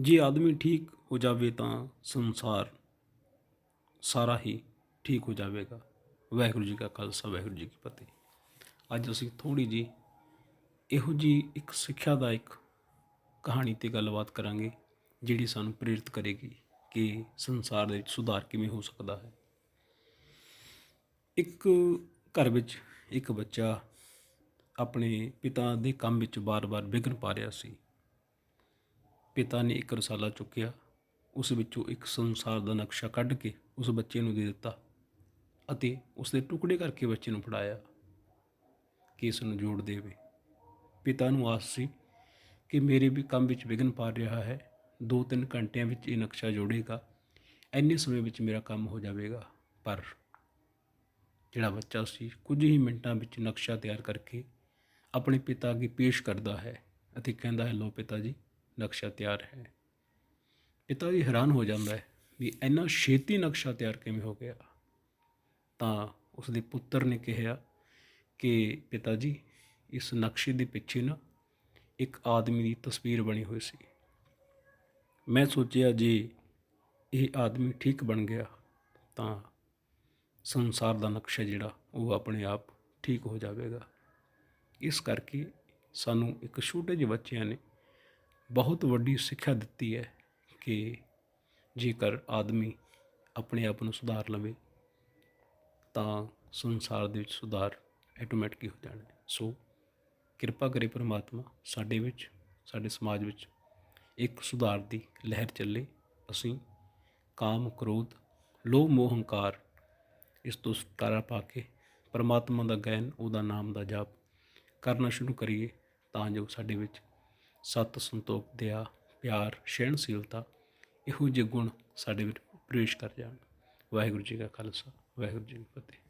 ਜੇ ਆਦਮੀ ਠੀਕ ਹੋ ਜਾਵੇ ਤਾਂ ਸੰਸਾਰ ਸਾਰਾ ਹੀ ਠੀਕ ਹੋ ਜਾਵੇਗਾ। ਵਾਹਿਗੁਰੂ ਜੀ ਕਾ ਖਾਲਸਾ, ਵਾਹਿਗੁਰੂ ਜੀ ਕੀ ਫਤਿਹ। ਅੱਜ ਅਸੀਂ ਥੋੜੀ ਜੀ ਇਹੋ ਜੀ ਇੱਕ ਸਿੱਖਿਆ ਦਾ ਇੱਕ ਕਹਾਣੀ ਤੇ ਗੱਲਬਾਤ ਕਰਾਂਗੇ, ਜਿਹੜੀ ਸਾਨੂੰ ਪ੍ਰੇਰਿਤ ਕਰੇਗੀ ਕਿ ਸੰਸਾਰ ਦੇ ਵਿੱਚ ਸੁਧਾਰ ਕਿਵੇਂ ਹੋ ਸਕਦਾ ਹੈ। ਇੱਕ ਘਰ ਵਿੱਚ ਇੱਕ ਬੱਚਾ ਆਪਣੇ ਪਿਤਾ ਦੇ ਕੰਮ ਵਿੱਚ ਬਾਰ-ਬਾਰ ਵਿਘਨ ਪਾ ਰਿਹਾ ਸੀ। ਪਿਤਾ ਨੇ ਇੱਕ ਰਸਾਲਾ ਚੁੱਕਿਆ, ਉਸ ਵਿੱਚੋਂ ਇੱਕ ਸੰਸਾਰ ਦਾ ਨਕਸ਼ਾ ਕੱਢ ਕੇ ਉਸ ਬੱਚੇ ਨੂੰ ਦੇ ਦਿੱਤਾ ਅਤੇ ਉਸ ਦੇ ਟੁਕੜੇ ਕਰਕੇ ਬੱਚੇ ਨੂੰ ਫੜਾਇਆ ਕਿ ਇਸ ਨੂੰ ਜੋੜ ਦੇਵੇ। ਪਿਤਾ ਨੂੰ ਆਸ ਸੀ ਕਿ ਮੇਰੇ ਵੀ ਕੰਮ ਵਿੱਚ ਵਿਘਨ ਪਾ ਰਿਹਾ ਹੈ 2-3 ਘੰਟਿਆਂ ਵਿੱਚ ਇਹ ਨਕਸ਼ਾ ਜੋੜੇਗਾ, ਇੰਨੇ ਸਮੇਂ ਵਿੱਚ ਮੇਰਾ ਕੰਮ ਹੋ ਜਾਵੇਗਾ। ਪਰ ਜਿਹੜਾ ਬੱਚਾ ਸੀ, ਕੁਝ ਹੀ ਮਿੰਟਾਂ ਵਿੱਚ ਨਕਸ਼ਾ ਤਿਆਰ ਕਰਕੇ ਆਪਣੇ ਪਿਤਾ ਅੱਗੇ ਪੇਸ਼ ਕਰਦਾ ਹੈ ਅਤੇ ਕਹਿੰਦਾ ਹੈ ਲੋ ਪਿਤਾ ਜੀ ਨਕਸ਼ਾ ਤਿਆਰ ਹੈ। ਪਿਤਾ ਜੀ ਹੈਰਾਨ ਹੋ ਜਾਂਦਾ ਹੈ ਵੀ ਇੰਨਾ ਛੇਤੀ ਨਕਸ਼ਾ ਤਿਆਰ ਕਿਵੇਂ ਹੋ ਗਿਆ। ਤਾਂ ਉਸ ਦੇ ਪੁੱਤਰ ਨੇ ਕਿਹਾ ਕਿ ਪਿਤਾ ਜੀ, ਇਸ ਨਕਸ਼ੇ ਦੇ ਪਿੱਛੇ ਨਾ ਇੱਕ ਆਦਮੀ ਦੀ ਤਸਵੀਰ ਬਣੀ ਹੋਈ ਸੀ। ਮੈਂ ਸੋਚਿਆ, ਜੇ ਇਹ ਆਦਮੀ ਠੀਕ ਬਣ ਗਿਆ ਤਾਂ ਸੰਸਾਰ ਦਾ ਨਕਸ਼ਾ ਜਿਹੜਾ, ਉਹ ਆਪਣੇ ਆਪ ਠੀਕ ਹੋ ਜਾਵੇਗਾ। ਇਸ ਕਰਕੇ ਸਾਨੂੰ ਇੱਕ ਛੋਟੇ ਜਿਹੇ ਬੱਚਿਆਂ ਨੇ ਬਹੁਤ ਵੱਡੀ ਸਿੱਖਿਆ ਦਿੱਤੀ ਹੈ ਕਿ ਜੇਕਰ ਆਦਮੀ ਆਪਣੇ ਆਪ ਨੂੰ ਸੁਧਾਰ ਲਵੇ, ਤਾਂ ਸੰਸਾਰ ਦੇ ਵਿੱਚ ਸੁਧਾਰ ਆਟੋਮੈਟਿਕ ਹੋ ਜਾਣਾ ਸੋ ਕਿਰਪਾ ਕਰੇ ਪ੍ਰਮਾਤਮਾ ਸਾਡੇ ਵਿੱਚ, ਸਾਡੇ ਸਮਾਜ ਵਿੱਚ ਇੱਕ ਸੁਧਾਰ ਦੀ ਲਹਿਰ ਚੱਲੇ। ਅਸੀਂ ਕਾਮ, ਕ੍ਰੋਧ, ਲੋਭ, ਮੋਹ, ਹੰਕਾਰ ਇਸ ਤੋਂ ਛੁਟਕਾਰਾ ਪਾ ਕੇ ਪਰਮਾਤਮਾ ਦਾ ਗਾਇਨ, ਉਹਦਾ ਨਾਮ ਦਾ ਜਾਪ ਕਰਨਾ ਸ਼ੁਰੂ ਕਰੀਏ, ਤਾਂ ਜੋ ਸਾਡੇ ਵਿੱਚ ਸਤ ਸੰਤੋਖ, ਦਇਆ, ਪਿਆਰ, ਸਹਿਣਸ਼ੀਲਤਾ ਇਹੋ ਜਿਹੇ ਗੁਣ ਸਾਡੇ ਵਿੱਚ ਪ੍ਰਵੇਸ਼ ਕਰ ਜਾਣ। ਵਾਹਿਗੁਰੂ ਜੀ ਕਾ ਖਾਲਸਾ, ਵਾਹਿਗੁਰੂ ਜੀ ਕੀ ਫਤਿਹ।